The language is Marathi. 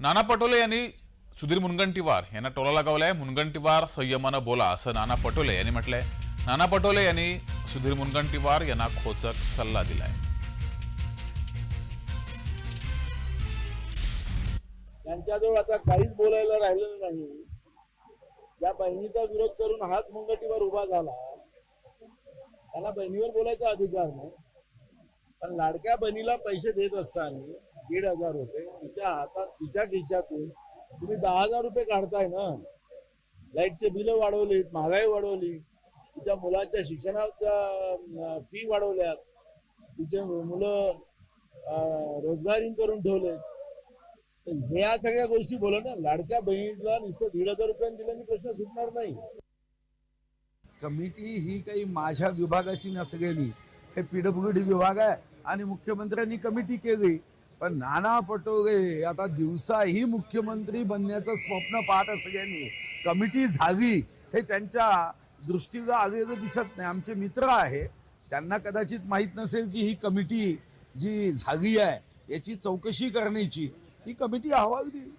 नाना पटोले यांनी सुधीर मुनगंटीवार यांना टोला लगावलाय. मुनगंटीवार संयमानं बोला असं नाना पटोले यांनी म्हटलंय. नाना पटोले यांनी सुधीर मुनगंटीवार यांना खोचक सल्ला दिलाय. त्यांच्याजवळ आता काहीच बोलायला राहिलेलं नाही. या बहिणीचा विरोध करून हाच मुनगंटीवार उभा झाला. त्याला बहिणीवर बोलायचा अधिकार नाही. पण लाडक्या बहिणीला पैसे देत असताना दीड हजार रुपये तिच्या हातात तिच्या खिशातून तुम्ही दहा हजार रुपये काढताय ना. लाईटचे बिल वाढवली महागाई वाढवली. तिच्या मुलाच्या शिक्षणाच्या फी वाढवल्यात. तिचे मुलं रोजगारी करून ठेवलेत. ह्या सगळ्या गोष्टी बोला ना लाडक्या बहिणीला नुसतं दीड हजार रुपयांनी दिल्याने प्रश्न सुटणार नाही. कमिटी ही काही माझ्या विभागाची नसलेली. हे पीडब्ल्यू डी विभाग आहे आणि मुख्यमंत्र्यांनी कमिटी केली. पण नाना पटोगे आता दिवसाही मुख्यमंत्री बनण्याचं स्वप्न पाहत असल्याने कमिटी झागी हे त्यांच्या दृष्टीला आलेलं दिसत नाही. आमचे मित्र आहे त्यांना कदाचित माहीत नसेल की ही कमिटी जी झागी आहे याची चौकशी करण्याची ती कमिटी अहवाल देईल.